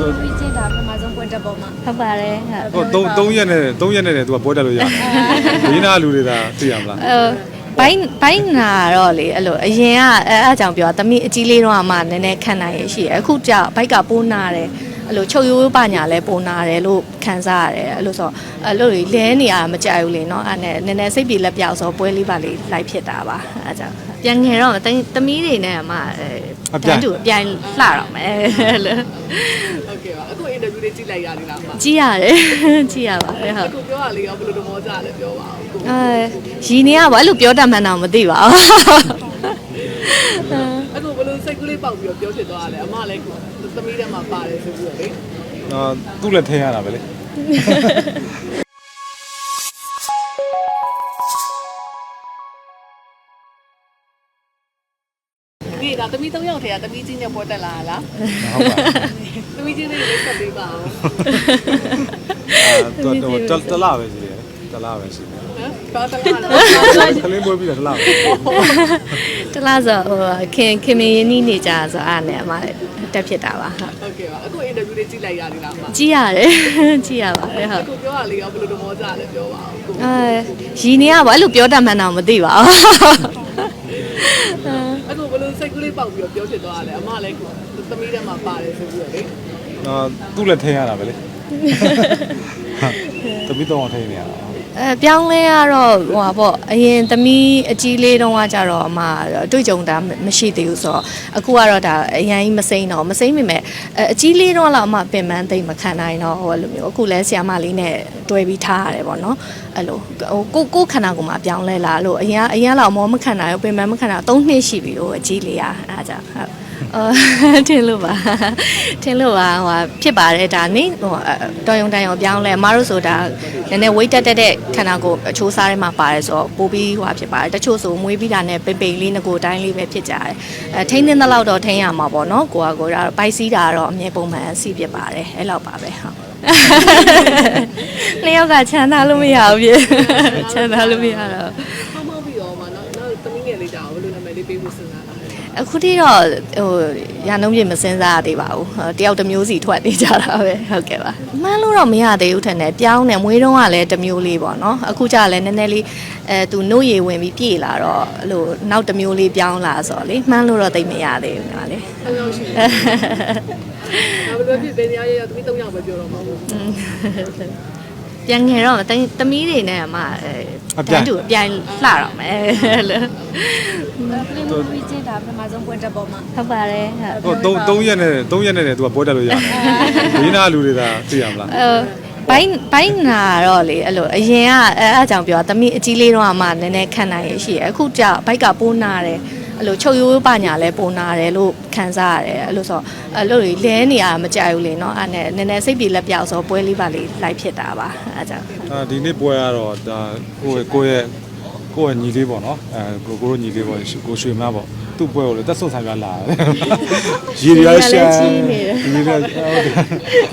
ပြီးချင်းဒါပထမဆုံးပွင့်တက်ပေါ်မှာဟုတ်ပါတယ်ဟုတ်ဟို3 3ရက်နဲ့3ရက်နဲ့တည်းသူကပွဲတက်လို့ရတယ်ဒီနာလူတွေဒါသိရမလားအဲဘိုင်းဘိုင်းနာတော့လေအဲ့လိုအရင်ကအဲအားကြောင့်ပြောတာသမီးအကြီးလေးတော့အမှနည်းနည်းခံနိုင်ရရှိတယ်အခုကျဘိုက်ကပိုးနာတယ် အဲ့လိုချုပ်ရိုးပညာလဲပိုးနာတယ်လို့ခံစားရတယ်အဲ့လိုဆိုအဲ့လိုလေလဲနေရတာမကြိုက်ဘူးလေနော်အဲ့နဲ့နည်းနည်းစိတ်ပြေလက်ပြောက်ဆိုပွဲလေးပါလေးလိုက်ဖြစ်တာပါအဲ့ကြောင့်ပြန်ငယ်တော့သမီးတွေနဲ့အမှအဲတန်းတူအပြိုင်လှတော့မယ်အဲ့လိုဟုတ်ကဲ့ပါအခုအင်တာဗျူးလေးကြည့်လိုက်ရသေးလားမကြည့်ရတယ်ကြည့်ရပါတယ်ဟုတ်အခုပြောရလေးရောဘယ်လိုတမောကြလဲပြောပါဦးကိုအဲရီနေရပါအဲ့လိုပြောတတ်မှန်းတော့မသိပါဘူး ပေါက်ပြီးတော့ပြောဖြစ်သွားရလဲအမလည်းကိုသမီးထဲမှာပါတယ်ဆိုပြီးတော့လေအာသူ့လည်းထင်ရတာပဲလေဒီဒါသမီး၃ယောက်ထဲကသမီးချင်းနဲ့ပေါ်တက်လာလားဟုတ်ပါသမီးချင်းလေးလေးဆက်ပေးပါအောင်အာတော်တော်တလားပဲရှိ တယ်တလားပဲရှိတယ်ဟမ်ဘာတလားလားကလေးပွဲပြီးတော့တလားပဲတလားဆိုဟိုခင်ခင်မင်းရင်းနှီးနေကြဆိုအားနဲ့အမတက်ဖြစ်တာပါဟုတ်ဟုတ်ကဲ့ပါအခုအင်တာဗျူးလေးကြည့်လိုက်ရသေးလားမကြည့်ရတယ်ကြည့်ရပါတယ်ဟုတ်အခုပြောရလေးရောဘယ်လိုတမောကြလဲပြောပါဦးကိုအဲရီနေရပါအဲ့လိုပြောတတ်မှန်းတော့မသိပါဘူးအခုဘယ်လိုစိတ်ကူးလေးပေါက်ပြီးတော့ပြောဖြစ်သွားရလဲအမလည်းကိုသမီးထဲမှာပါတယ်ဆိုပြီးတော့လေအာသူ့လည်းထင်ရတာပဲလေတပိတော့ထင်နေရတာ အဲပြောင်းလဲရတော့ဟိုပါပေါ့အရင်သမီးအကြီးလေးတုန်းကကြတော့အမတွေ့ကြုံတာမရှိသေးဘူးဆိုတော့အခုကတော့ဒါအရင်မစိမ့်တော့မစိမ့်မိမဲ့အဲအကြီးလေးတုန်းကတော့အမပင်ပန်းသိမ့်မခံနိုင်တော့ဟိုလိုမျိုးအခုလဲဆီယာမလေးနဲ့တွဲပြီးထားရတယ်ပေါ့နော်အဲ့လိုဟိုကိုကိုခန္ဓာကိုယ်မှာပြောင်းလဲလာလို့အရင်အရင်တော့မောမခံနိုင်ဘူးပင်ပန်းမခံနိုင်3နှစ်ရှိပြီဟိုအကြီးလေးอ่ะအားကြောင့်ဟုတ် အော်ထင်လို့ပါထင်လို့ပါဟိုဖြစ်ပါတယ်ဒါနေဟိုတော်ယုံတန်ယုံပြောင်းလဲအမတို့ဆိုတာနည်းနည်း weight တက်တဲ့ခန္ဓာကိုယ်အချိုးစားထဲမှာပါတယ်ဆိုတော့ပိုးပြီးဟိုဖြစ်ပါတယ်တချို့ဆိုမွေးပြီးတာနဲ့ပိန်ပိန်လေးငကိုတိုင်းလေးပဲဖြစ်ကြတယ်အဲထိန်းသိမ်းသလောက်တော့ထိန်းရမှာပေါ့နော်ကိုကကိုကတော့ပိုက်စီးတာတော့အမြဲပုံမှန်စီးဖြစ်ပါတယ်အဲ့လောက်ပါပဲဟုတ်နှစ်ယောက်ကချမ်းသာလို့မရဘူးပြေချမ်းသာလို့မရတော့ အခုထိတော့ဟိုရန်နှုံးပြမစင်းစားရသေးပါဘူးဟိုတယောက်တစ်မျိုးစီထွက်နေကြတာပဲဟုတ်ကဲ့ပါမှန်းလို့တော့မရသေးဘူးထင်တယ်ပြောင်းတယ်မွေးတုံးကလည်းတစ်မျိုးလေးပေါ့နော်အခုကျလည်းနည်းနည်းလေးအဲသူနှုတ်ရည်ဝင်ပြီးပြေလာတော့အဲ့လိုနောက်တစ်မျိုးလေးပြောင်းလာဆိုတော့လေမှန်းလို့တော့သိပ်မရသေးဘူးညီမလေး၃ယောက်ရှိတယ်။ဘယ်လိုဖြစ်ဘယ်နေရာရောက်သမီး၃ယောက်ပဲပြောတော့မှာပေါ့ ပြန်ငယ်တော့တသမီးတွေနဲ့အမအဲတန်းတူအပြိုင်လှတော့မယ်လို့ပလင်းပြီးချင်းဒါပထမဆုံးပွင့်တက်ပေါ်မှာဟုတ်ပါတယ်ဟုတ်ဟို3 3ရက်နဲ့3ရက်နဲ့တည်းသူကပွဲတက်လို့ရတယ်ဒီနာလူတွေဒါသိရမလားအဲဘိုင်းဘိုင်းနာတော့လေအဲ့လိုအရင်ကအဲအားကြောင့်ပြောတာသမီးအကြီးလေးတော့အမှနည်းနည်းခံနိုင်ရရှိတယ်အခုကျဘိုက်ကပိုးနာတယ် အဲ့လိုချုပ်ရိုးပညာလဲပိုးနာတယ်လို့ခံစားရတယ်အဲ့လိုဆိုအဲ့လိုလေလဲနေရတာမကြိုက်ဘူးလေနော်အဲ့နဲ့နည်းနည်းစိတ်ပြေလက်ပြောက်ဆိုပွဲလေးပါလေးလိုက်ဖြစ်တာပါအဲ့ကြောင့်အာဒီနေ့ပွဲကတော့ဒါကိုယ့်ရဲ့ကိုယ့်ရဲ့ ကိုယ့်ရဲ့ညီလေးပေါ့နော်အဲကိုကိုတို့ညီလေးပေါ့ကိုရွှေမပေါ့သူ့ပွဲကိုလည်းတက်ဆွတ်ဆိုင်ပြလာတယ်ရေရရှာရေရဟုတ်တယ်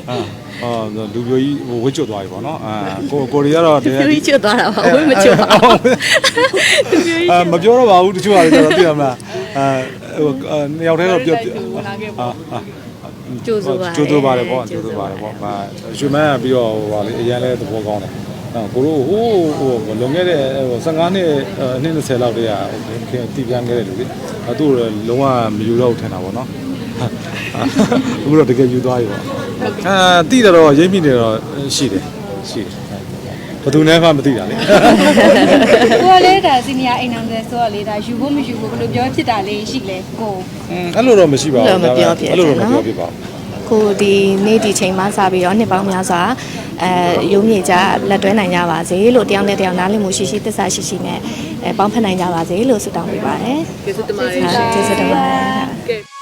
အာအော်လူပြိုကြီးဟိုဝစ်ကျွတ်သွားပြီပေါ့နော်အာကိုကိုရီကတော့သူကြီးချွတ်သွားတာပါဝိမချွတ်ပါဘူးသူကြီးအာမပြောတော့ပါဘူးတချို့ဟာတွေတော့သိရမလားအာဟိုနှစ်ယောက်တည်းတော့ပြောအာအာကြိုးစိုးပါကျိုးစိုးပါတယ်ပေါ့ကျိုးစိုးပါတယ်ပေါ့။ဟာရွှေမန်းကပြီးတော့ဟိုပါလေအရန်လဲသဘောကောင်းတယ်။အဲ ကိုတို့ဟိုးဟိုလွန်ခဲ့တဲ့ဟို15နှစ်အနှစ်20လောက်တည်းကခင်တည်ပြန်ခဲ့တယ်လူလေ။အဲသူ့လုံးဝမယူတော့ထင်တာပေါ့နော်။အခုတော့တကယ်ယူသွားပြီပေါ့။အာတိတယ်တော့ရိပ်မိနေတော့ရှိတယ်ရှိတယ်။ဘယ်သူနဲ့မှမသိတာလေကိုကလည်းဒါစီနီယာအိမ်အောင်တယ်ဆိုတော့လေဒါယူဖို့မယူဖို့ဘယ်လိုပြောဖြစ်တာလေးရှိလဲကို။อืมအဲ့လိုတော့မရှိပါဘူးအဲ့လိုတော့မပြောပြပါဘူး။ကိုဒီနေ့ဒီချိန်မှစပြီးတော့နှစ်ပေါင်းများစွာ အဲရုံးမြေကြလက်တွဲနိုင်ကြပါစေလို့တယောက်နဲ့တယောက်နားလည်မှုရှိရှိသစ္စာရှိရှိနဲ့အဲပေါင်းဖက်နိုင်ကြပါစေလို့ဆုတောင်းပေးပါတယ်ကျေးဇူးတင်ပါတယ်ကျေးဇူးတင်ပါတယ်ကဲ